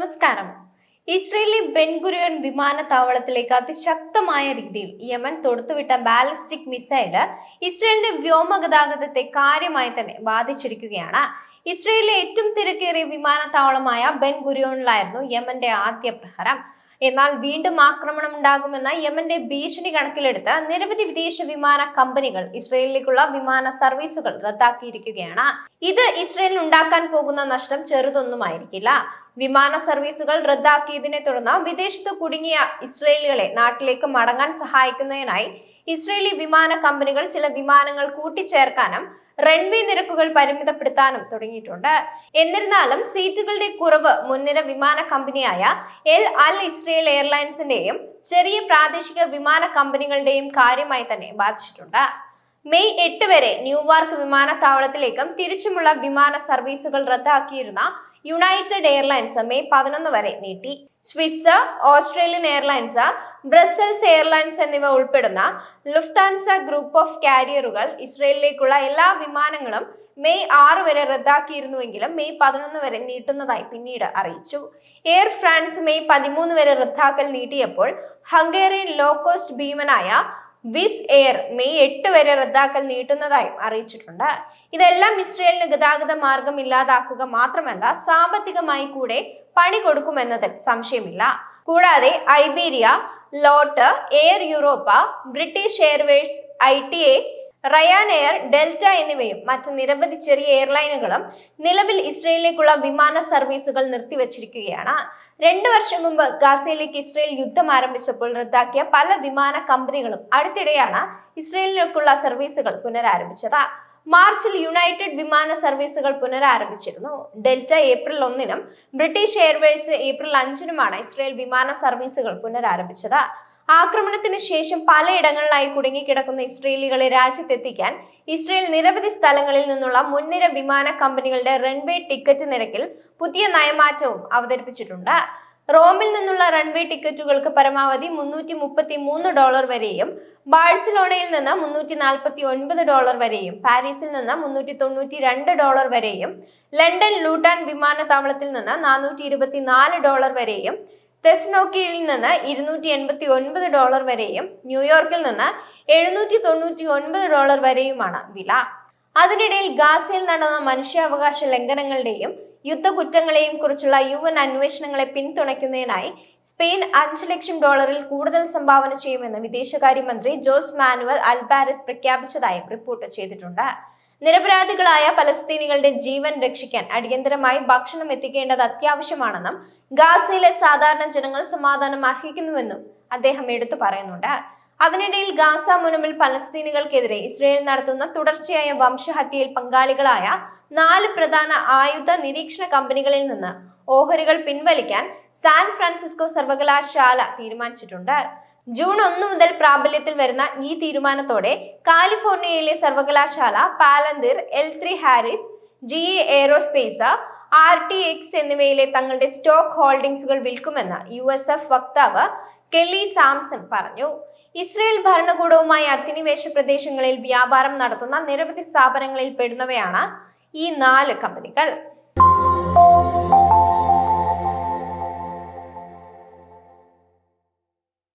നമസ്കാരം. ഇസ്രയേലി ബെൻഗുരിയൻ വിമാനത്താവളത്തിലേക്ക് അതിശക്തമായ രീതിയിൽ യമൻ തൊടുത്തുവിട്ട ബാലിസ്റ്റിക് മിസൈൽ ഇസ്രയേലിന്റെ വ്യോമഗതാഗതത്തെ കാര്യമായി തന്നെ ബാധിച്ചിരിക്കുകയാണ്. ഇസ്രയേലിലെ ഏറ്റവും തിരക്കേറിയ വിമാനത്താവളമായ ബെൻഗുരിയോണിലായിരുന്നു യമന്റെ ആദ്യ പ്രഹരം. എന്നാൽ വീണ്ടും ആക്രമണം ഉണ്ടാകുമെന്ന യമന്റെ ഭീഷണി കണക്കിലെടുത്ത് നിരവധി വിദേശ വിമാന കമ്പനികൾ ഇസ്രയേലിലേക്കുള്ള വിമാന സർവീസുകൾ റദ്ദാക്കിയിരിക്കുകയാണ്. ഇത് ഇസ്രയേലിന് ഉണ്ടാക്കാൻ പോകുന്ന നഷ്ടം ചെറുതൊന്നുമായിരിക്കില്ല. വിമാന സർവീസുകൾ റദ്ദാക്കിയതിനെ തുടർന്ന് വിദേശത്ത് കുടുങ്ങിയ ഇസ്രയേലികളെ നാട്ടിലേക്ക് മടങ്ങാൻ സഹായിക്കുന്നതിനായി ഇസ്രയേലി വിമാന കമ്പനികൾ ചില വിമാനങ്ങൾ കൂട്ടിച്ചേർക്കാനും റൺവേ നിരക്കുകൾ പരിമിതപ്പെടുത്താനും തുടങ്ങിയിട്ടുണ്ട്. എന്നിരുന്നാലും സീറ്റുകളുടെ കുറവ് മുൻനിര വിമാന കമ്പനിയായ എൽ അൽ ഇസ്രയേൽ എയർലൈൻസിന്റെയും ചെറിയ പ്രാദേശിക വിമാന കമ്പനികളുടെയും കാര്യമായി തന്നെ ബാധിച്ചിട്ടുണ്ട്. മെയ് എട്ട് വരെ ന്യൂവാർക്ക് വിമാനത്താവളത്തിലേക്കും തിരിച്ചുമുള്ള വിമാന സർവീസുകൾ റദ്ദാക്കിയിരുന്ന യുണൈറ്റഡ് എയർലൈൻസ് മെയ് പതിനൊന്ന് വരെ നീട്ടി. Swiss Australian airlines Brussels airlines എന്നിവ ഉൾപ്പെടുന്ന ലുഫ്താൻസ ഗ്രൂപ്പ് ഓഫ് കാരിയറുകൾ ഇസ്രയേലിലേക്കുള്ള എല്ലാ വിമാനങ്ങളും മെയ് ആറ് വരെ റദ്ദാക്കിയിരുന്നുവെങ്കിലും മെയ് പതിനൊന്ന് വരെ നീട്ടുന്നതായി പിന്നീട് അറിയിച്ചു. എയർ ഫ്രാൻസ് മെയ് പതിമൂന്ന് വരെ റദ്ദാക്കൽ നീട്ടിയപ്പോൾ ഹംഗേറിയൻ ലോ കോസ്റ്റ് ഭീമനായ വിസ് എയർ മെയ് എട്ട് വരെ റദ്ദാക്കൽ നീട്ടുന്നതായും അറിയിച്ചിട്ടുണ്ട്. ഇതെല്ലാം ഇസ്രയേലിന് ഗതാഗത മാർഗം ഇല്ലാതാക്കുക മാത്രമല്ല സാമ്പത്തികമായി കൂടെ പണി കൊടുക്കുമെന്നതിൽ സംശയമില്ല. കൂടാതെ Iberia LOT air Europa British Airways Ryanair Delta എന്നിവയും മറ്റ് നിരവധി ചെറിയ എയർലൈനുകളും നിലവിൽ ഇസ്രയേലിലേക്കുള്ള വിമാന സർവീസുകൾ നിർത്തിവച്ചിരിക്കുകയാണ്. രണ്ടു വർഷം മുമ്പ് ഗാസയിലേക്ക് ഇസ്രയേൽ യുദ്ധം ആരംഭിച്ചപ്പോൾ റദ്ദാക്കിയ പല വിമാന കമ്പനികളും അടുത്തിടെയാണ് ഇസ്രയേലിലേക്കുള്ള സർവീസുകൾ പുനരാരംഭിച്ചത്. മാർച്ചിൽ യുണൈറ്റഡ് വിമാന സർവീസുകൾ പുനരാരംഭിച്ചിരുന്നു. ഡെൽറ്റ ഏപ്രിൽ ഒന്നിനും ബ്രിട്ടീഷ് എയർവേസ് ഏപ്രിൽ അഞ്ചിനുമാണ് ഇസ്രയേൽ വിമാന സർവീസുകൾ പുനരാരംഭിച്ചത്. ആക്രമണത്തിന് ശേഷം പലയിടങ്ങളിലായി കുടുങ്ങിക്കിടക്കുന്ന ഇസ്രയേലികളെ രാജ്യത്തെത്തിക്കാൻ ഇസ്രയേൽ നിരവധി സ്ഥലങ്ങളിൽ നിന്നുള്ള മുൻനിര വിമാന കമ്പനികളുടെ റൺവേ ടിക്കറ്റ് നിരക്കിൽ പുതിയ നയമാറ്റവും അവതരിപ്പിച്ചിട്ടുണ്ട്. റോമിൽ നിന്നുള്ള റൺവേ ടിക്കറ്റുകൾക്ക് പരമാവധി മുന്നൂറ്റി മുപ്പത്തി മൂന്ന് ഡോളർ വരെയും ബാഴ്സലോണയിൽ നിന്ന് മുന്നൂറ്റി നാൽപ്പത്തി ഒൻപത് ഡോളർ വരെയും പാരീസിൽ നിന്ന് മുന്നൂറ്റി തൊണ്ണൂറ്റി രണ്ട് ഡോളർ വരെയും ലണ്ടൻ ലൂട്ടാൻ വിമാനത്താവളത്തിൽ നിന്ന് നാനൂറ്റി ഇരുപത്തി നാല് ഡോളർ വരെയും തെസ്നോക്കിയിൽ നിന്ന് ഇരുന്നൂറ്റി എൺപത്തി ഒൻപത് ഡോളർ വരെയും ന്യൂയോർക്കിൽ നിന്ന് എഴുന്നൂറ്റി തൊണ്ണൂറ്റി ഒൻപത് ഡോളർ വരെയുമാണ് വില. അതിനിടയിൽ ഗാസയിൽ നടന്ന മനുഷ്യാവകാശ ലംഘനങ്ങളുടെയും യുദ്ധകുറ്റങ്ങളെയും കുറിച്ചുള്ള യു എൻ അന്വേഷണങ്ങളെ പിന്തുണയ്ക്കുന്നതിനായി സ്പെയിൻ അഞ്ച് ലക്ഷം ഡോളറിൽ കൂടുതൽ സംഭാവന ചെയ്യുമെന്ന് വിദേശകാര്യമന്ത്രി ജോസ് മാനുവൽ അൽബാരസ് പ്രഖ്യാപിച്ചതായും റിപ്പോർട്ട് ചെയ്തിട്ടുണ്ട്. നിരപരാധികളായ പലസ്തീനികളുടെ ജീവൻ രക്ഷിക്കാൻ അടിയന്തരമായി ഭക്ഷണം എത്തിക്കേണ്ടത് അത്യാവശ്യമാണെന്നും ഗാസയിലെ സാധാരണ ജനങ്ങൾ സമാധാനം അർഹിക്കുന്നുവെന്നും അദ്ദേഹം എടുത്തു പറയുന്നുണ്ട്. അതിനിടയിൽ ഗാസ മുനമ്പിൽ പലസ്തീനികൾക്കെതിരെ ഇസ്രയേൽ നടത്തുന്ന തുടർച്ചയായ വംശഹത്യയിൽ പങ്കാളികളായ നാല് പ്രധാന ആയുധ നിരീക്ഷണ കമ്പനികളിൽ നിന്ന് ഓഹരികൾ പിൻവലിക്കാൻ സാൻ ഫ്രാൻസിസ്കോ സർവകലാശാല തീരുമാനിച്ചിട്ടുണ്ട്. ജൂൺ ഒന്ന് മുതൽ പ്രാബല്യത്തിൽ വരുന്ന ഈ തീരുമാനത്തോടെ കാലിഫോർണിയയിലെ സർവകലാശാല Palantir L three Harris G E aerospace R T X എന്നിവയിലെ തങ്ങളുടെ സ്റ്റോക്ക് ഹോൾഡിംഗ്സുകൾ വിൽക്കുമെന്ന് യു എസ് എഫ് വക്താവ് കെല്ലി സാംസൺ പറഞ്ഞു. ഇസ്രയേൽ ഭരണകൂടവുമായി അധിനിവേശ പ്രദേശങ്ങളിൽ വ്യാപാരം നടത്തുന്ന നിരവധി സ്ഥാപനങ്ങളിൽ പെടുന്നവയാണ് ഈ നാല് കമ്പനികൾ.